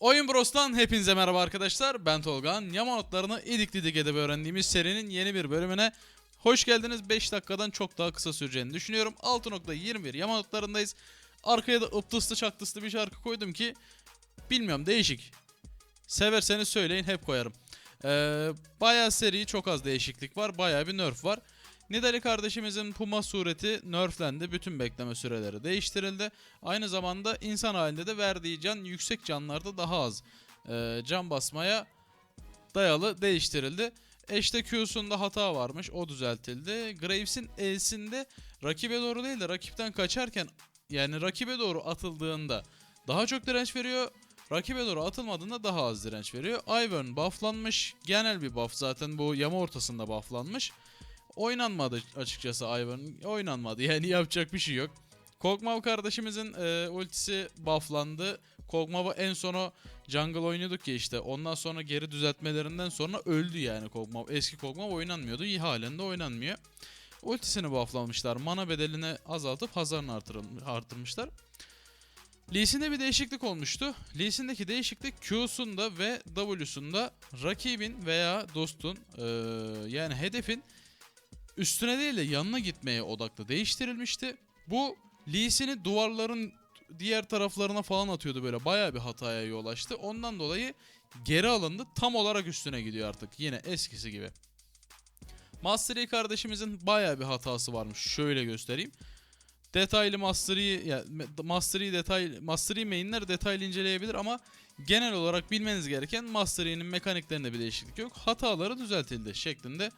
Oyun Bros'tan hepinize merhaba arkadaşlar. Ben Tolgan. Yama notlarını idik didik edip öğrendiğimiz serinin yeni bir bölümüne hoş geldiniz. 5 dakikadan çok daha kısa süreceğini düşünüyorum. 6.21 yama notlarındayız. Arkaya da ıptıslı çaktıslı bir şarkı koydum ki bilmiyorum değişik. Severseniz söyleyin hep koyarım. Ee, bayağı seri çok az değişiklik var. Bayağı bir nerf var. Nidali kardeşimizin Puma sureti nerflendi. Bütün bekleme süreleri değiştirildi. Aynı zamanda insan halinde de verdiği can yüksek canlarda daha az e, can basmaya dayalı değiştirildi. Eşte Q'sunda hata varmış. O düzeltildi. Graves'in E'sinde rakibe doğru değil de rakipten kaçarken yani rakibe doğru atıldığında daha çok direnç veriyor. Rakibe doğru atılmadığında daha az direnç veriyor. Ivern bufflanmış. Genel bir buff zaten bu yama ortasında bufflanmış. Oynanmadı açıkçası Ivern. Oynanmadı yani yapacak bir şey yok. Kog'Maw kardeşimizin e, ultisi bufflandı. Kog'Maw'ı en sonu jungle oynuyorduk ya işte. Ondan sonra geri düzeltmelerinden sonra öldü yani Kog'Maw. Eski Kog'Maw oynanmıyordu. İyi halen de oynanmıyor. Ultisini bufflamışlar. Mana bedelini azaltıp hasarını artırmışlar. Lee Sin'de bir değişiklik olmuştu. Lee Sin'deki değişiklik Q'sunda ve W'sunda rakibin veya dostun eee, yani hedefin üstüne değil de yanına gitmeye odaklı değiştirilmişti. Bu Lee Sin'i duvarların diğer taraflarına falan atıyordu böyle bayağı bir hataya yol açtı. Ondan dolayı geri alındı. Tam olarak üstüne gidiyor artık. Yine eskisi gibi. Master Yi kardeşimizin bayağı bir hatası varmış. Şöyle göstereyim. Detaylı Master Yi, ya, Master Yi detay, Master Yi mainler detaylı inceleyebilir ama genel olarak bilmeniz gereken Master Yi'nin mekaniklerinde bir değişiklik yok. Hataları düzeltildi şeklinde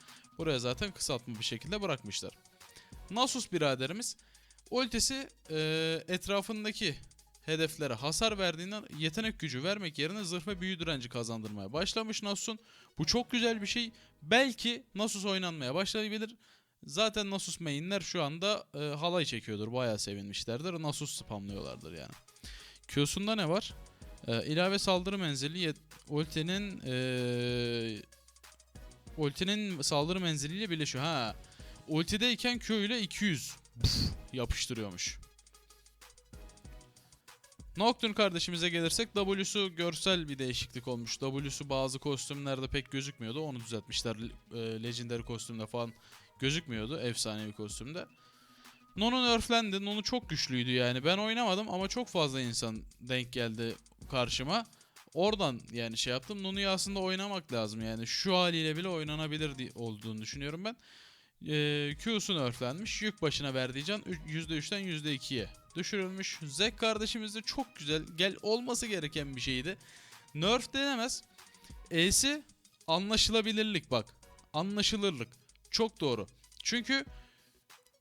buraya zaten kısaltma bir şekilde bırakmışlar. Nasus biraderimiz ultisi e, etrafındaki hedeflere hasar verdiğinden yetenek gücü vermek yerine zırh ve büyü direnci kazandırmaya başlamış Nasus'un. Bu çok güzel bir şey. Belki Nasus oynanmaya başlayabilir. Zaten Nasus mainler şu anda e, halay çekiyordur. Bayağı sevinmişlerdir. Nasus spamlıyorlardır yani. Q'sunda ne var? E, ilave saldırı menzili ultinin e, ultinin saldırı menziliyle birleşiyor. Ha. Ultideyken Q ile 200 Puf, yapıştırıyormuş. Nocturne kardeşimize gelirsek W'su görsel bir değişiklik olmuş. W'su bazı kostümlerde pek gözükmüyordu. Onu düzeltmişler. E, Legendary kostümde falan gözükmüyordu efsanevi kostümde. Nonu nerflendi. Nonu çok güçlüydü yani. Ben oynamadım ama çok fazla insan denk geldi karşıma. Oradan yani şey yaptım. Nunu'yu aslında oynamak lazım yani. Şu haliyle bile oynanabilir olduğunu düşünüyorum ben. Ee, Q'su nerflenmiş. Yük başına verdiği can üç- %3'ten %2'ye düşürülmüş. Zek kardeşimiz de çok güzel. Gel olması gereken bir şeydi. Nerf denemez. E'si anlaşılabilirlik bak. Anlaşılırlık. Çok doğru. Çünkü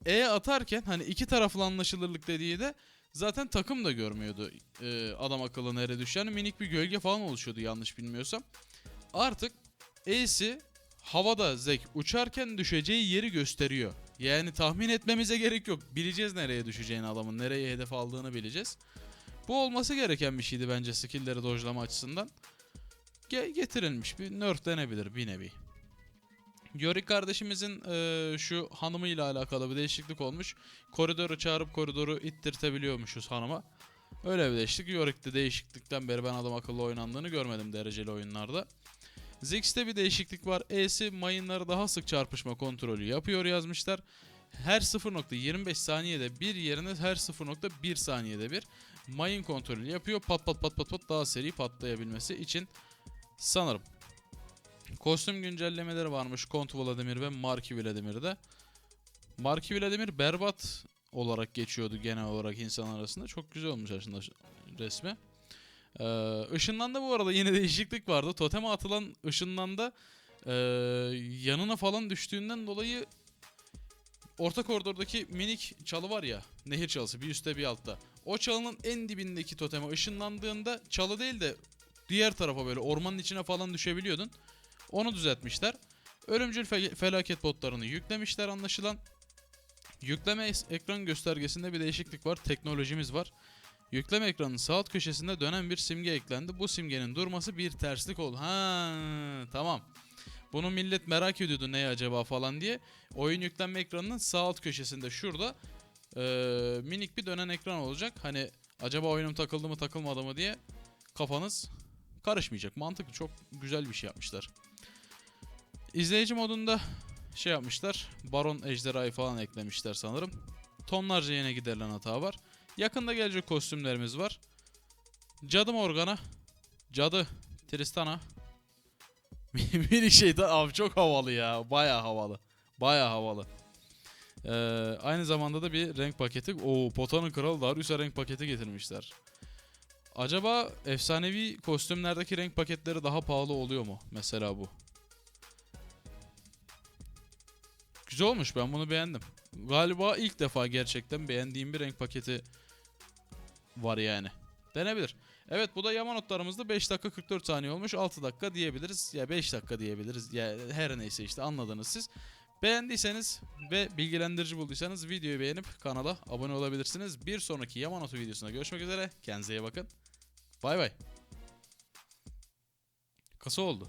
E atarken hani iki taraflı anlaşılırlık dediği de zaten takım da görmüyordu e, adam akıllı nereye düşeceğini. Minik bir gölge falan oluşuyordu yanlış bilmiyorsam. Artık E'si havada zek uçarken düşeceği yeri gösteriyor. Yani tahmin etmemize gerek yok. Bileceğiz nereye düşeceğini adamın, nereye hedef aldığını bileceğiz. Bu olması gereken bir şeydi bence skill'leri dojlama açısından. Ge- getirilmiş bir nerf denebilir bir nevi. Yorick kardeşimizin eee, şu hanımıyla alakalı bir değişiklik olmuş. Koridoru çağırıp koridoru ittirtebiliyormuşuz hanıma. Öyle bir değişiklik. Yorick'te değişiklikten beri ben adam akıllı oynandığını görmedim dereceli oyunlarda. Ziggs'te bir değişiklik var. E'si mayınları daha sık çarpışma kontrolü yapıyor yazmışlar. Her 0.25 saniyede bir yerine her 0.1 saniyede bir mayın kontrolü yapıyor. Pat pat pat pat pat daha seri patlayabilmesi için sanırım. Kostüm güncellemeleri varmış Kont Vladimir ve Marki Vladimir'de. Marki Vladimir berbat olarak geçiyordu genel olarak insan arasında. Çok güzel olmuş aslında resmi. Ee, ışınlanda bu arada yine değişiklik vardı. Toteme atılan ışınlanda ee, yanına falan düştüğünden dolayı orta koridordaki minik çalı var ya nehir çalısı bir üstte bir altta. O çalının en dibindeki toteme ışınlandığında çalı değil de diğer tarafa böyle ormanın içine falan düşebiliyordun. Onu düzeltmişler. Ölümcül fe- felaket botlarını yüklemişler anlaşılan. Yükleme ekran göstergesinde bir değişiklik var. Teknolojimiz var. Yükleme ekranının sağ alt köşesinde dönen bir simge eklendi. Bu simgenin durması bir terslik oldu. Ha tamam. Bunu millet merak ediyordu ne acaba falan diye. Oyun yüklenme ekranının sağ alt köşesinde şurada eee, minik bir dönen ekran olacak. Hani acaba oyunum takıldı mı takılmadı mı diye kafanız karışmayacak. Mantıklı çok güzel bir şey yapmışlar. İzleyici modunda şey yapmışlar. Baron ejderhayı falan eklemişler sanırım. Tonlarca yine giderilen hata var. Yakında gelecek kostümlerimiz var. Cadı Morgana. Cadı Tristana. Mini şeytan abi çok havalı ya. Baya havalı. Baya havalı. Ee, aynı zamanda da bir renk paketi. O Potanın Kralı Darius'a renk paketi getirmişler. Acaba efsanevi kostümlerdeki renk paketleri daha pahalı oluyor mu? Mesela bu. Güzel olmuş ben bunu beğendim. Galiba ilk defa gerçekten beğendiğim bir renk paketi var yani. Denebilir. Evet bu da yama notlarımızda 5 dakika 44 saniye olmuş. 6 dakika diyebiliriz. Ya 5 dakika diyebiliriz. Ya her neyse işte anladınız siz. Beğendiyseniz ve bilgilendirici bulduysanız videoyu beğenip kanala abone olabilirsiniz. Bir sonraki yama notu videosunda görüşmek üzere. Kendinize iyi bakın. Bay bay. Kısa oldu.